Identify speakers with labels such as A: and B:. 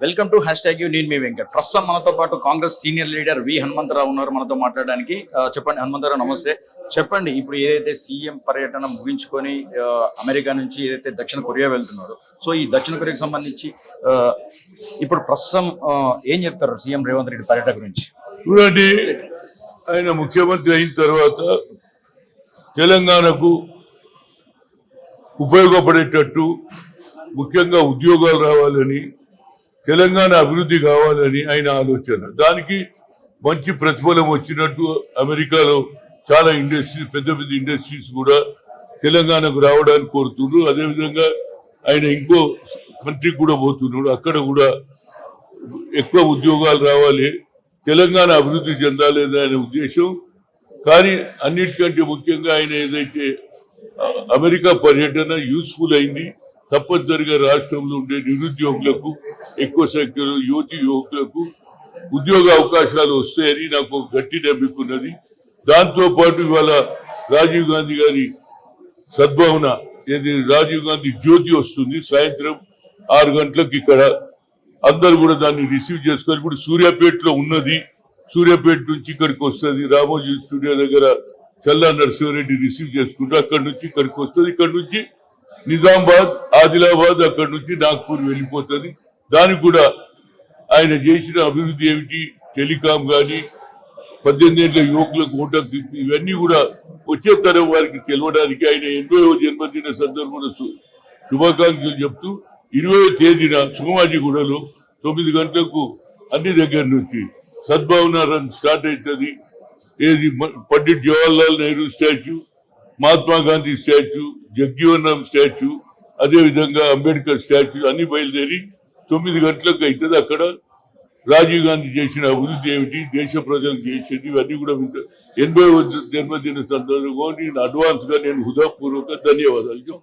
A: Welcome to hashtag you నేను మీ వెంకట్ ప్రస్తుతం మనతో పాటు Congress senior leader V Hanumantha Rao ఉన్నారు మనతో మాట్లాడడానికి. చెప్పండి హనుమంతరావు నమస్తే. చెప్పండి ఇప్పుడు ఏదైతే సీఎం పర్యటన ముగించుకొని అమెరికా నుంచి ఏదైతే దక్షిణ కొరియా వెళ్తున్నారు సో ఈ దక్షిణ కొరియాకి సంబంధించి ఇప్పుడు ప్రస్తుతం ఏం చెప్తారు సీఎం రేవంత్ రెడ్డి పర్యటన గురించి?
B: చూడండి ఆయన ముఖ్యమంత్రి అయిన తర్వాత తెలంగాణకు ఉపయోగపడేటట్టు ముఖ్యంగా ఉద్యోగాలు రావాలని తెలంగాణ అభివృద్ధి కావాలని ఆయన ఆలోచన. దానికి మంచి ప్రతిఫలం వచ్చినట్టు అమెరికాలో చాలా ఇండస్ట్రీ పెద్ద పెద్ద ఇండస్ట్రీస్ కూడా తెలంగాణకు రావడానికి కోరుతున్నారు అదేవిధంగా ఆయన ఇంకో కంట్రీకి కూడా పోతున్నాడు అక్కడ కూడా ఎక్కువ ఉద్యోగాలు రావాలి. తెలంగాణ అభివృద్ధి చెందాలి అనే ఉద్దేశం. కానీ అన్నిటికంటే ముఖ్యంగా ఆయన ఏదైతే అమెరికా పర్యటన యూస్ఫుల్ అయింది. తప్పనిసరిగా రాష్ట్రంలో ఉండే నిరుద్యోగులకు ఎక్కువ సంఖ్యలో యువతి యువకులకు ఉద్యోగ అవకాశాలు వస్తాయని నాకు ఒక గట్టి నమ్మికున్నది ఉన్నది. ఇవాళ రాజీవ్ గాంధీ గారి సద్భావన ఏది రాజీవ్ గాంధీ జ్యోతి వస్తుంది. సాయంత్రం ఆరు గంటలకు ఇక్కడ అందరు కూడా దాన్ని రిసీవ్ చేసుకొని ఇప్పుడు సూర్యాపేటలో ఉన్నది. సూర్యాపేట నుంచి ఇక్కడికి వస్తుంది. రామోజీ స్టూడియో దగ్గర చల్లా నరసింహారెడ్డి రిసీవ్ చేసుకుంటూ అక్కడి నుంచి ఇక్కడికి వస్తుంది. ఇక్కడ నుంచి నిజామాబాద్ ఆదిలాబాద్ అక్కడి నుంచి నాగ్పూర్ వెళ్ళిపోతుంది. దానికి కూడా ఆయన చేసిన అభివృద్ధి ఏమిటి? టెలికాం కానీ పద్దెనిమిది ఏళ్ళ యువకులకు ఓటర్ ఇవన్నీ కూడా వచ్చే తరం వారికి తెలవడానికి ఆయన ఎనభైవ జన్మదిన సందర్భంలో శుభాకాంక్షలు చెప్తూ ఇరవై తేదీన సుమాజిగూడలో తొమ్మిది గంటలకు అన్ని దగ్గర నుంచి సద్భావన రన్ స్టార్ట్ అవుతుంది ఏది పండిట్ జవహర్లాల్ నెహ్రూ స్టాచ్యూ మహాత్మా గాంధీ స్టాచ్యూ జగ్జీవనం స్టాచ్యూ అదేవిధంగా అంబేద్కర్ స్టాచ్యూ అన్ని బయలుదేరి తొమ్మిది గంటలకు అవుతుంది అక్కడ. రాజీవ్ గాంధీ చేసిన అభివృద్ధి ఏమిటి దేశ ప్రజలకు చేసేది ఇవన్నీ కూడా వింట- ఎనభై జన్మదిన సందర్భంగా నేను అడ్వాన్స్గా నేను హృదయపూర్వక ధన్యవాదాలు